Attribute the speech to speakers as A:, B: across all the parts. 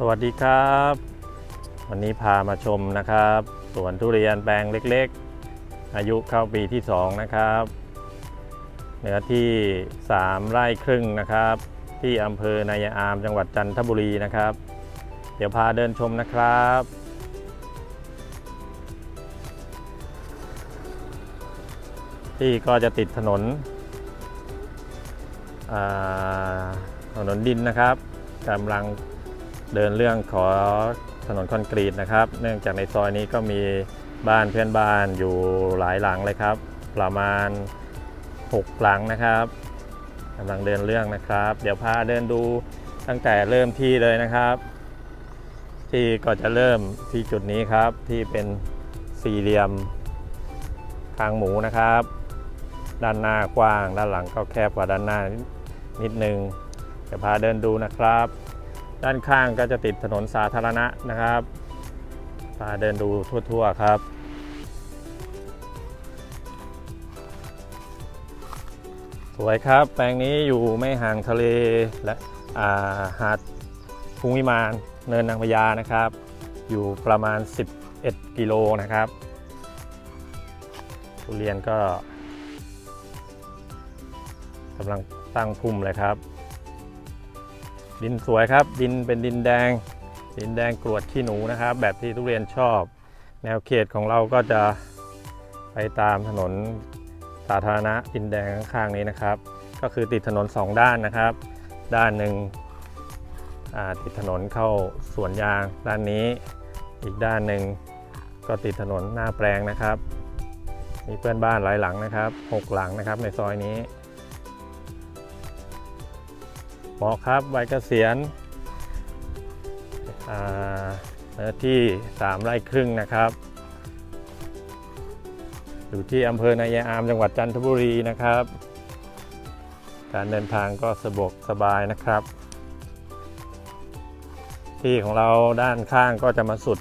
A: สวัสดีครับ วันนี้พามาชมนะครับสวนทุเรียนแปลงเล็กๆ อายุเข้าปีที่ 2 นะครับเนื้อที่ 3 ไร่ครึ่งนะครับ ที่อำเภอนายายอามจังหวัดจันทบุรีนะครับ เดี๋ยวพาเดินชมนะครับที่ก็จะติดถนนถนนดินนะครับกำลัง เดินเรื่องขอถนนคอนกรีตนะครับ เนื่องจากในซอยนี้ก็มีบ้านเพื่อนบ้านอยู่หลายหลังเลยครับ ประมาณ 6 หลังนะครับกำลังเดินเรื่องนะครับ เดี๋ยวพาเดินดูตั้งแต่เริ่มที่เลยนะครับ ที่ก็จะเริ่มที่จุดนี้ครับที่เป็นสี่เหลี่ยมคางหมูนะครับ ด้านหน้ากว้าง ด้านหลังก็แคบกว่าด้านหน้านิดนึงเดี๋ยวพาเดินดูนะครับ ด้านข้างก็จะติดถนนสาธารณะนะครับพาเดินดูทั่วๆครับ สวยครับ แปลงนี้อยู่ไม่ห่างทะเลและาหาดพุงวิมานเนินนางพญานะครับ อยู่ประมาณ 11 กิโลนะครับทุเรียนก็กำลังตั้งพุ่มเลยครับ ดินสวยครับ ดินเป็นดินแดง ดินแดงกรวดขี้หนูนะครับ แบบที่ทุเรียนชอบ แนวเขตของเราก็จะไปตามถนนสาธารณะดินแดงข้างๆนี้นะครับ ก็คือติดถนน 2 ด้านนะครับ ด้านหนึ่งติดถนนเข้าสวนยางด้านนี้ อีกด้านหนึ่งก็ติดถนนหน้าแปลงนะครับ มีเพื่อนบ้านหลายหลังนะครับหกหลังนะครับในซอยนี้ หมาะครับใบเกษียณอ่าเนื้อที่ 3 ไร่ครึ่งนะครับ อยู่ที่อำเภอนายายอามจังหวัดจันทบุรีนะครับ การเดินทางก็สะดวกสบายนะครับ ที่ของเราด้านข้างก็จะมาสุด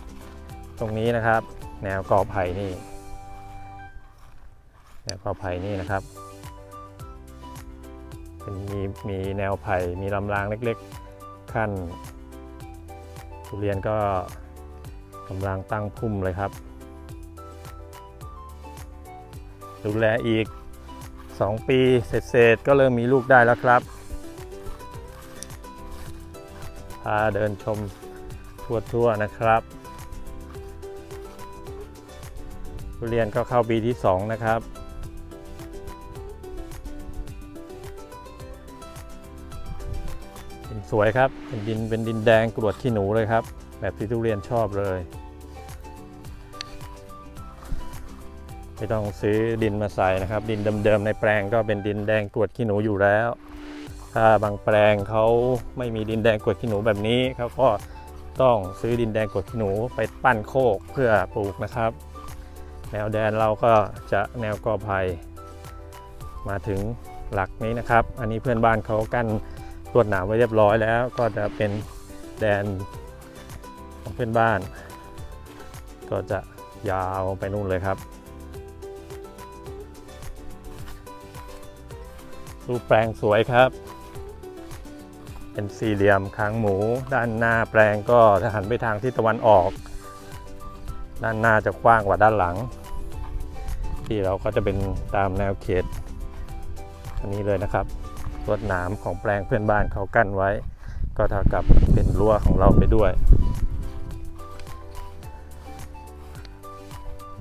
A: ตรงนี้นะครับ แนวกอไผ่นี่แนวกอไผ่นี่นะครับ เป็นมีมีแนวไผ่ มีลำรางเล็กๆ ขั้น ทุเรียนก็กำลังตั้งพุ่มเลยครับ ดูแลอีก 2 ปีเศษๆก็เริ่มมีลูกได้แล้วครับ พาเดินชมทั่วๆนะครับ ทุเรียนก็เข้าปีที่ 2 นะครับ ดินสวยครับเป็นดินเป็นดินแดงกรวดขี้หนูเลยครับ แบบที่ทุเรียนชอบเลย ไม่ต้องซื้อดินมาใส่นะครับ ดินเดิมๆในแปลงก็เป็นดินแดงกรวดขี้หนูอยู่แล้ว ถ้าบางแปลงเขาไม่มีดินแดงกรวดขี้หนูแบบนี้เขาก็ต้องซื้อดินแดงกรวดขี้หนูไปปั้นโคกเพื่อปลูกนะครับ แนวแดนเราก็จะแนวกอไผ่มาถึงหลักนี้นะครับ อันนี้เพื่อนบ้านเขากั้น วดหนามไว้เรียบร้อยแล้ว ก็จะเป็นแดนของเพื่อนบ้าน ก็จะยาวไปนู่นเลยครับ รูปแปลงสวยครับ เป็นสี่เหลี่ยมค้างหมู ด้านหน้าแปลงก็จะหันไปทางทิศตะวันออก ด้านหน้าจะกว้างกว่าด้านหลัง ที่เราก็จะเป็นตามแนวเขตอันนี้เลยนะครับ ลวดหนามของแปลงเพื่อนบ้านเขากั้นไว้ ก็เท่ากับเป็นรั้วของเราไปด้วย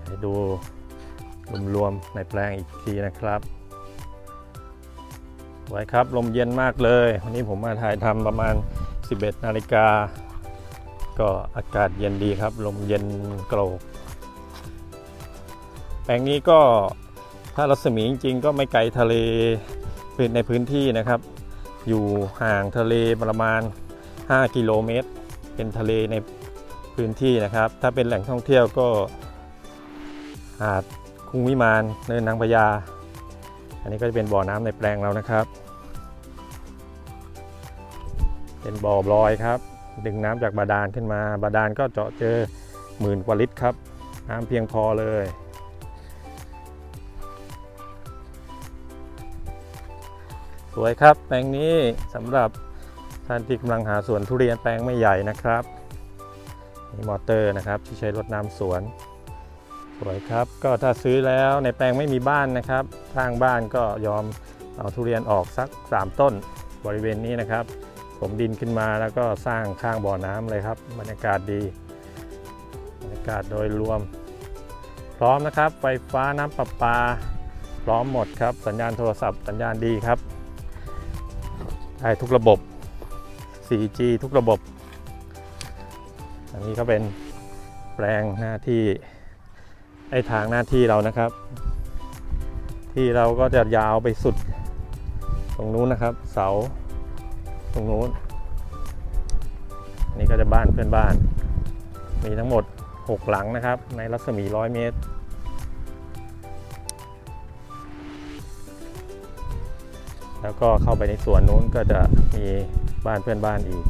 A: ให้ดูรวมๆในแปลงอีกทีนะครับไว้ครับลมเย็นมากเลย วันนี้ผมมาถ่ายทำประมาณ 11 นาฬิกา ก็อากาศเย็นดีครับ ลมเย็นโกรกแปลงนี้ก็ถ้ารัศมีจริงๆ ก็ไม่ไกลทะเล พื้นในพื้นที่นะครับ อยู่ห่างทะเลประมาณ 5 กิโลเมตร เป็นทะเลในพื้นที่นะครับ ถ้าเป็นแหล่งท่องเที่ยวก็หาดคุ้งวิมานเนินนางพญา อันนี้ก็จะเป็นบ่อน้ำในแปลงเรานะครับ เป็นบ่อบลอยครับ ดึงน้ำจากบาดาลขึ้นมา บาดาลก็เจาะเจอหมื่นกว่าลิตรครับ น้ำเพียงพอเลย สวยครับ แปลงนี้สำหรับท่านที่กำลังหาสวนทุเรียนแปลงไม่ใหญ่นะครับนี่มอเตอร์นะครับที่ใช้รดน้ำสวน สวยครับ ก็ถ้าซื้อแล้วในแปลงไม่มีบ้านนะครับสร้างบ้านก็ยอมเอาทุเรียนออกสัก 3 ต้นบริเวณนี้นะครับผมดินขึ้นมาแล้วก็สร้างข้างบ่อน้ำเลยครับบรรยากาศดีบรรยากาศโดยรวม พร้อมนะครับ ไฟฟ้าน้ำประปา พร้อมหมดครับ สัญญาณโทรศัพท์สัญญาณดีครับ ได้ทุกระบบ 4G ทุกระบบ อันนี้ก็เป็นแปลงหน้าที่ไอ้ทางหน้าที่เรานะครับ ที่เราก็จะยาวไปสุด ตรงนู้นนะครับ เสาตรงนู้นนี่ก็จะบ้านเพื่อนบ้าน มีทั้งหมด 6 หลังนะครับ ในรัศมี 100 เมตร แล้วก็เข้าไปในสวนนู้นก็จะมีบ้านเพื่อนบ้านอีก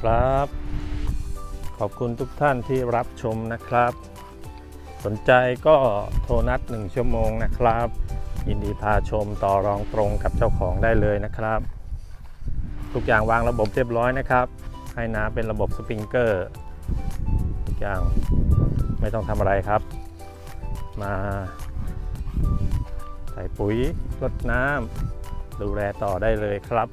A: ครับ ขอบคุณทุกท่านที่รับชมนะครับ สนใจก็โทรนัด1ชั่วโมงนะครับ ยินดีพาชมต่อรองตรงกับเจ้าของได้เลยนะครับ ทุกอย่างวางระบบเรียบร้อยนะครับ ให้น้ำเป็นระบบสปริงเกอร์ทุกอย่างไม่ต้องทำอะไรครับ มาใส่ปุ๋ยรดน้ำดูแลต่อได้เลยครับ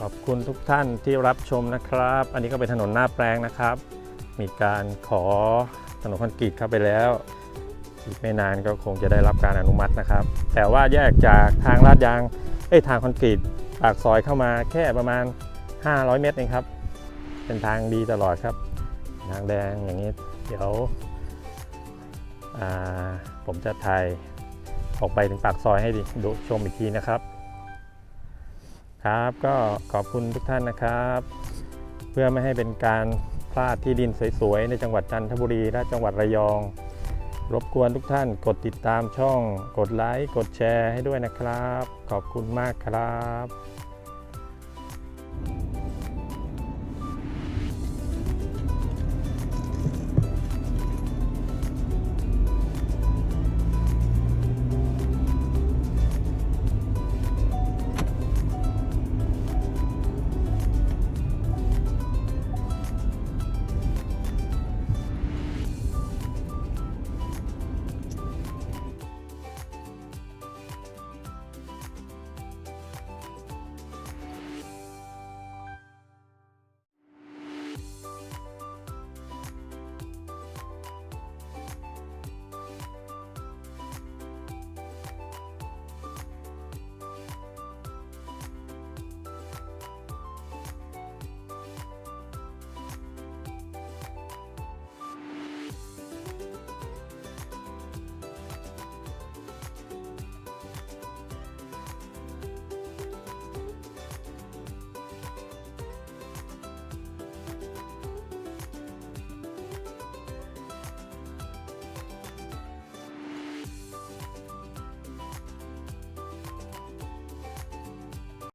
A: ขอบคุณทุกท่านที่รับชมนะครับ อันนี้ก็เป็นถนนหน้าแปลงนะครับ มีการขอถนนคอนกรีตเข้าไปแล้วอีกไม่นานก็คงจะได้รับการอนุมัตินะครับ แต่ว่าแยกจากทางลาดยาง เอ้ยทางคอนกรีตปากซอยเข้ามาแค่ประมาณ 500 เมตรเองครับ เป็นทางดีตลอดครับ ทางแดงอย่างนี้ เดี๋ยวผมจะถ่ายออกไปถึงปากซอยให้ดูชมอีกทีนะครับ ครับก็ขอบคุณทุกท่านนะครับ เพื่อไม่ให้เป็นการพลาดที่ดินสวยๆ ในจังหวัดจันทบุรีและจังหวัดระยอง รบกวนทุกท่านกดติดตามช่อง กดไลค์ กดแชร์ให้ด้วยนะครับ ขอบคุณมากครับ